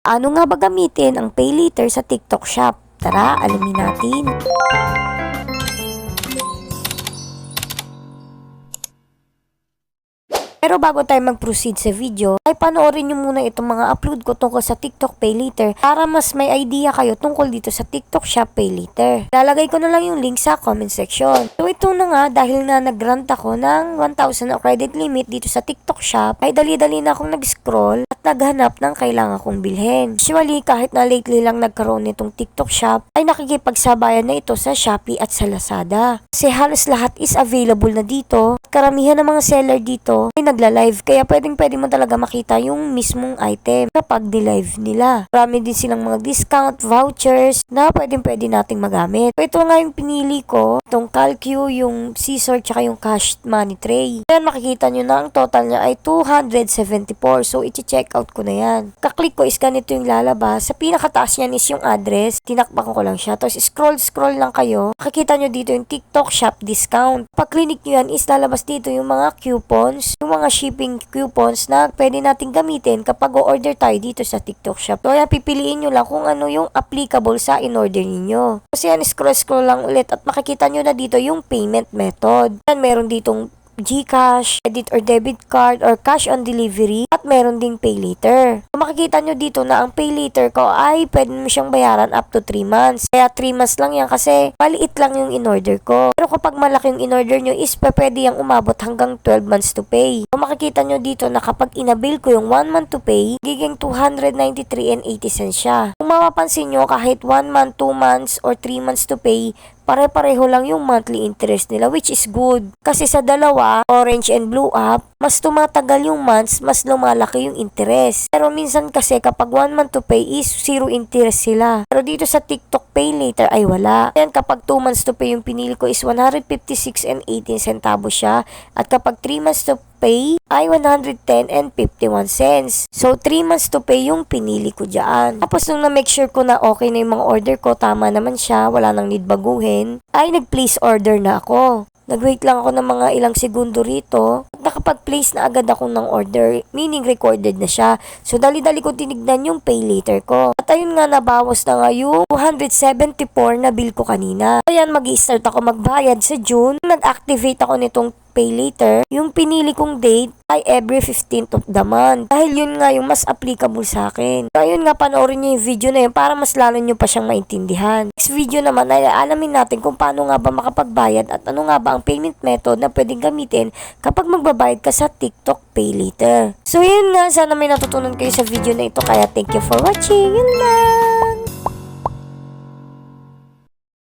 Ano nga ba gamitin ang pay later sa TikTok Shop? Tara, alamin natin. Pero bago tayo mag-proceed sa video, ay panoorin nyo muna itong mga upload ko tungkol sa TikTok Pay Later para mas may idea kayo tungkol dito sa TikTok Shop Pay Later. Lalagay ko na lang yung link sa comment section. So ito na nga, dahil na nag-grant ako ng 1,000 na credit limit dito sa TikTok Shop, ay dali-dali na akong nag-scroll at naghanap ng kailangan kong bilhin. Usually, kahit na lately lang nagkaroon nitong TikTok Shop, ay nakikipagsabayan na ito sa Shopee at sa Lazada. Kasi halos lahat is available na dito. Karamihan ng mga seller dito ay nagla-live kaya pwedeng pwede mo talaga makita yung mismong item kapag di-live nila. Marami din silang mga discount, vouchers na pwedeng pwede nating magamit. Ito nga yung pinili ko, itong Calcu, yung scissor, tsaka yung cash money tray. Ayan, makikita nyo na ang total niya ay 274. So, i-check out ko na yan. Kaklik ko is ganito yung lalabas. Sa pinakataas niyan is yung address. Tinakbakan ko lang siya. Tapos scroll scroll lang kayo. Makikita nyo dito yung TikTok shop discount. Pag click nyo yan is lalabas dito yung mga coupons, yung mga shipping coupons na pwede natin gamitin kapag o-order tayo dito sa TikTok shop. So, yan, pipiliin nyo lang kung ano yung applicable sa in-order ninyo. Kasi yan, scroll scroll lang ulit at makikita nyo na dito yung payment method. Yan, meron ditong GCash, credit or debit card, or cash on delivery, at meron ding pay later. So, makikita nyo dito na ang pay later ko ay pwede mo siyang bayaran up to 3 months. Kaya 3 months lang yan kasi maliit lang yung in-order ko. Pero kapag malaki yung in-order nyo is pwede yung umabot hanggang 12 months to pay. So, makikita nyo dito na kapag inabil ko yung 1 month to pay, giging 293 and 80 cents siya. Kung mapapansin nyo, kahit 1 month, 2 months, or 3 months to pay, pare-pareho lang yung monthly interest nila which is good. Kasi sa dalawa, orange and blue app, mas tumatagal yung months, mas lumalaki yung interest. Pero minsan kasi kapag 1 month to pay is zero interest sila. Pero dito sa TikTok Pay Later ay wala. Yan kapag 2 months to pay yung pinili ko is 156 and 18 centavos siya. At kapag 3 months to pay ay 110 and 51 cents. So, 3 months to pay yung pinili ko dyan. Tapos, nung na-make sure ko na okay na yung mga order ko, tama naman siya, wala nang need baguhin, ay nag-place order na ako. Nag-wait lang ako ng mga ilang segundo rito. Nakapag-place na agad ako ng order, meaning recorded na siya. So, dali-dali ko tinignan yung pay later ko. At ayun nga, nabawas na nga yung 274 na bill ko kanina. Ayan, mag start ako magbayad sa June. Nag-activate ako nitong pay later, yung pinili kong date ay every 15th of the month. Dahil yun nga yung mas applicable sa akin. So, ayun nga, panoorin nyo yung video na yun para mas lalo nyo pa siyang maintindihan. Next video naman ay alamin natin kung paano nga ba makapagbayad at ano nga ba ang payment method na pwedeng gamitin kapag magbabayad ka sa TikTok Pay Later. So, yun nga, sana may natutunan kayo sa video na ito. Kaya thank you for watching. Yun lang!